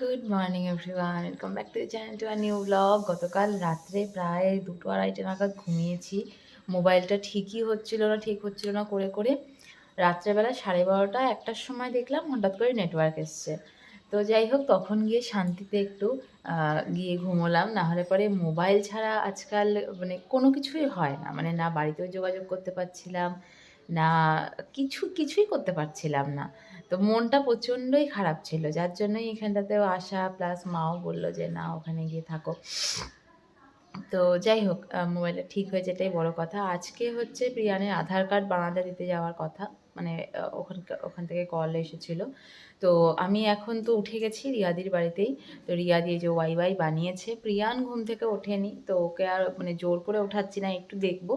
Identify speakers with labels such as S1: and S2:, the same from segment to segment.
S1: Good morning everyone welcome back to channel to our new vlog গতকাল রাত্রে প্রায় দুটো আড়াইটে নাগাদ ঘুমিয়েছি। মোবাইলটা ঠিকই হচ্ছিল না, ঠিক হচ্ছিল না, করে করে রাত্রেবেলা সাড়ে বারোটা একটার সময় দেখলাম হঠাৎ করে নেটওয়ার্ক এসছে। তো যাই হোক, তখন গিয়ে শান্তিতে একটু গিয়ে ঘুমোলাম। না হলে পরে মোবাইল ছাড়া আজকাল মানে কোনো কিছুই হয় না। মানে না বাড়িতেও যোগাযোগ করতে পারছিলাম, না কিছু, কিছুই করতে পারছিলাম না। তো মনটা প্রচণ্ডই খারাপ ছিল। যার জন্যই এখানটাতেও আসা প্লাস মাও বলল যে, না, ওখানে গিয়ে থাকো। তো যাই হোক মোবাইলটা ঠিক হয়েছে এটাই বড় কথা। আজকে হচ্ছে প্রিয়ানের আধার কার্ড বানাতে দিতে যাওয়ার কথা। মানে ওখান ওখান থেকে কল এসেছিল। তো আমি এখন তো উঠে গেছি রিয়াদির বাড়িতেই। তো রিয়াদি যে ওয়াই ওয়াই বানিয়েছে। প্রিয়ান ঘুম থেকে ওঠেনি। তো ওকে আর মানে জোর করে ওঠাচ্ছি না, একটু দেখব।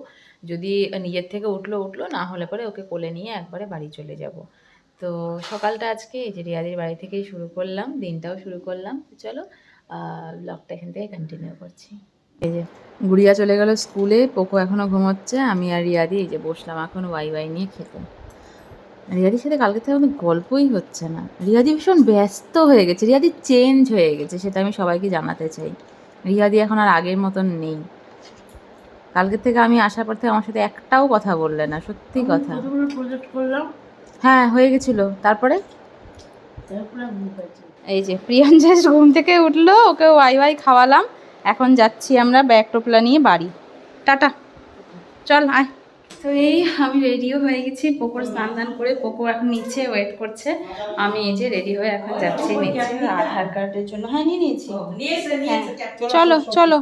S1: যদি নিজের থেকে উঠল উঠল, না হলে পরে ওকে কোলে নিয়ে একবারে বাড়ি চলে যাব। তো সকালটা আজকে এই যে রিয়াদির বাড়ি থেকেই শুরু করলাম দিনটাও শুরু করলাম। তো চলো ব্লগটা এখান থেকে কন্টিনিউ করছি। এই যে গুড়িয়া চলে গেল স্কুলে পোকো এখনও ঘুমোচ্ছে আমি আর রিয়াদি এই যে বসলাম এখন ওয়াই ওয়াই নিয়ে খেতে। রিয়াদির সাথে কালকে থেকে আমাদের গল্পই হচ্ছে না। রিয়াদি ভীষণ ব্যস্ত হয়ে গেছে রিয়াদি চেঞ্জ হয়ে গেছে সেটা আমি সবাইকে জানাতে চাই। রিয়াদি এখন আর আগের মতন নেই। কালকে থেকে আমি আসার পর থেকে আমার সাথে একটাও কথা বললে না সত্যি কথা।
S2: প্রজেক্ট করলাম
S1: হ্যাঁ হয়ে গেছিল। তারপরে? এই যে প্রিয়ান জাস্ট ঘুম থেকে উঠল ওকে ওয়াই ওয়াই খাওয়ালাম। এখন যাচ্ছি আমরা ব্যাগ টোপলা নিয়ে বাড়ি। টাটা। চল আয়। তো এই আমি রেডিও হয়ে গেছি পোকোর স্নান দান করে পোকো এখন নিচে ওয়েট করছে। আমি এই যে রেডি হয়ে এখন যাচ্ছি নিচে। আধার কার্ডের জন্য। হ্যাঁ নিয়ে নিয়েছি। হ্যাঁ। চলো চলো।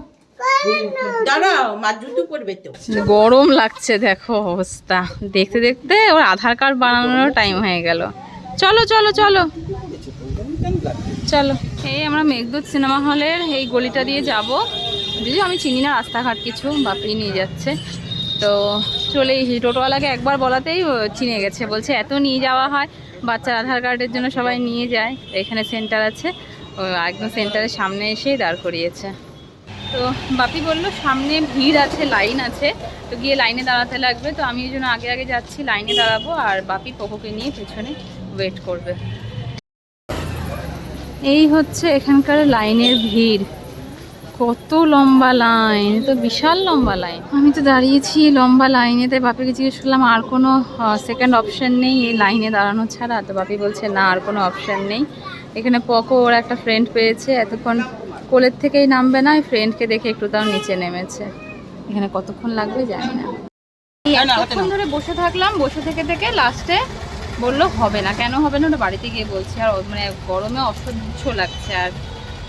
S1: গরম লাগছে, দেখো অবস্থা। দেখতে দেখতে ওর আধার কার্ড বানানোর টাইম হয়ে গেল। চলো চলো চলো। চলো। এই আমরা মেঘদূত সিনেমা হলের এই গলিটা দিয়ে যাব। যদিও আমি চিনি না রাস্তাঘাট কিছু বাপি নিয়ে যাচ্ছে। তো চলে টোটোওয়ালাকে একবার বলাতেই চিনে গেছে। বলছে, এত নিয়ে যাওয়া হয়, বাচ্চার আধার কার্ডের জন্য সবাই নিয়ে যায়। এখানে সেন্টার আছে। একদম সেন্টারের সামনে এসেই দাঁড় করিয়েছে। তো বাপি বলল, সামনে ভিড় আছে, লাইন আছে। তো গিয়ে লাইনে দাঁড়াতে লাগবে। তো আমি ওই জন্য আগে আগে যাচ্ছি, লাইনে দাঁড়াবো আর বাপি পোকোকে নিয়ে পেছনে ওয়েট করবে। এই হচ্ছে এখানকার লাইনের ভিড়। কত লম্বা লাইন, তো বিশাল লম্বা লাইন। আমি তো দাঁড়িয়েছি লম্বা লাইনেতে বাপিকে জিজ্ঞেস করলাম, আর কোনো সেকেন্ড অপশান নেই এই লাইনে দাঁড়ানো ছাড়া? তো বাপি বলছে, না, আর কোনো অপশান নেই। এখানে পকো ওর একটা ফ্রেন্ড পেয়েছে, এতক্ষণ কোলের থেকেই নামবে না ফ্রেন্ডকে দেখে একটু তাও নিচে নেমেছে। এখানে কতক্ষণ লাগবে জানি না। এতক্ষণ ধরে বসে থাকলাম বসে থেকে থেকে লাস্টে বলল হবে না কেন হবে না? ওটা বাড়িতে গিয়ে বলছে আর মানে গরমে অসহ্য লাগছে আর।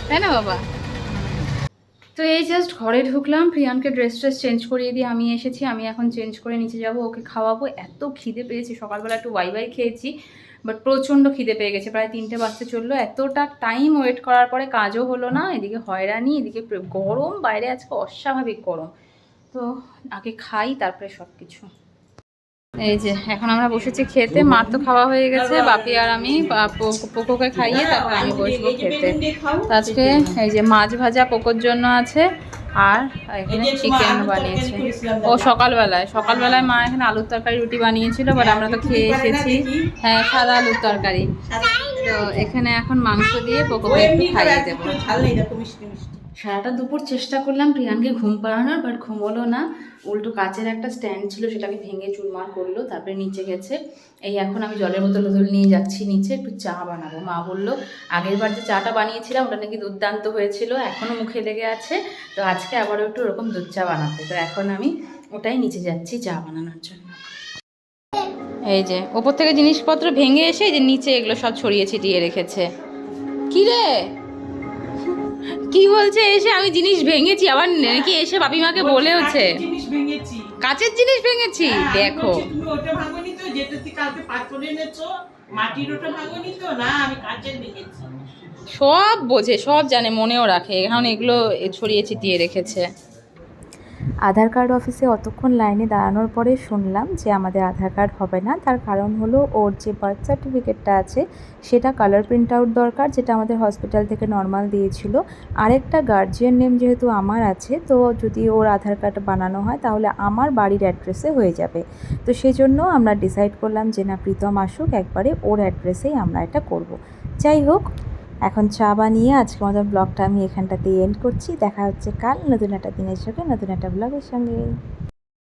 S1: তাই না বাবা? তো এই জাস্ট ঘরে ঢুকলাম প্রিয়ানকে ড্রেস ট্রেস চেঞ্জ করিয়ে দিয়ে আমি এসেছি আমি এখন চেঞ্জ করে নিচে যাব ওকে খাওয়াবো। এত খিদে পেয়েছি সকালবেলা একটু ওয়াই ওয়াই খেয়েছি। বাট প্রচণ্ড খিদে পেয়ে গেছে। প্রায় তিনটে বাজতে চলল। এতটা টাইম ওয়েট করার পরে কাজও হলো না। এদিকে হয়রানি, এদিকে গরম, বাইরে আজকে অস্বাভাবিক গরম। তো আগে খাই, তারপরে সব কিছু এই যে, এখন আমরা বসেছি খেতে। মার তো খাওয়া হয়ে গেছে, বাপি আর আমি পোকোকে খাইয়ে তারপর আমি বসবো খেতে। আজকে এই যে মাছ ভাজা পোকোর জন্য আছে। আর এখানে চিকেন বানিয়েছে। ও সকালবেলায় সকালবেলায় মা এখানে আলুর তরকারি রুটি বানিয়েছিল বাট আমরা তো খেয়ে এসেছি। হ্যাঁ সাদা আলুর তরকারি। তো এখানে এখন মাংস দিয়ে পোকোকে একটু খাইয়ে দেবো। সারাটা দুপুর চেষ্টা করলাম প্রিয়ানকে ঘুম পাড়ানোর বাট ঘুম হলো না। উল্টো কাচের একটা স্ট্যান্ড ছিল, সেটাকে ভেঙে চুরমার করল, তারপরে নিচে গেছে। এই এখন আমি জলের বোতল বোতল নিয়ে যাচ্ছি, নিচে একটু চা বানাবো। মা বলল, আগের বার যে চাটা বানিয়েছিলাম, ওটা নাকি দুর্দান্ত হয়েছিল এখনও মুখে লেগে আছে। তো আজকে আবারও একটু ওরকম দুধ চা বানাতে। তো এখন আমি ওটাই নিচে যাচ্ছি চা বানানোর জন্য। এই যে, ওপর থেকে জিনিসপত্র ভেঙে এসে যে নিচে এগুলো সব ছড়িয়ে ছিটিয়ে রেখেছে। কি রে? কি বলছে? এসে আমি জিনিস ভেঙেছি আবার নাকি এসে বাপিমাকে
S2: বলে জিনিস ভেঙেছি।
S1: কাচের জিনিস ভেঙেছি?
S2: হ্যাঁ,
S1: দেখো। সব বোঝে সব জানে মনেও রাখে। এখন এগুলো এ ছড়িয়ে ছিটিয়ে রেখেছে।
S3: আধার কার্ড অফিসে অতক্ষণ লাইনে দাঁড়ানোর পরে শুনলাম যে আমাদের আধার কার্ড হবে না। তার কারণ হলো ওর যে বার্থ সার্টিফিকেটটা আছে, সেটা কালার প্রিন্ট আউট দরকার, যেটা আমাদের হসপিটাল থেকে নর্মাল দিয়েছিল। আরেকটা গার্জিয়ান নেম যেহেতু আমার আছে, তো যদি ওর আধার কার্ড বানানো হয়, তাহলে আমার বাড়ির অ্যাড্রেসে হয়ে যাবে। তো সেই জন্য আমরা ডিসাইড করলাম যে না, প্রীতম আসুক, একবারে ওর অ্যাড্রেসেই আমরা এটা করব। যাই হোক
S1: এখন চা বানিয়ে আজকে আমাদের ব্লগটা আমি এখানটাতেই এন্ড করছি। দেখা হচ্ছে কাল নতুন একটা দিনের সঙ্গে, নতুন একটা ব্লগের সঙ্গে।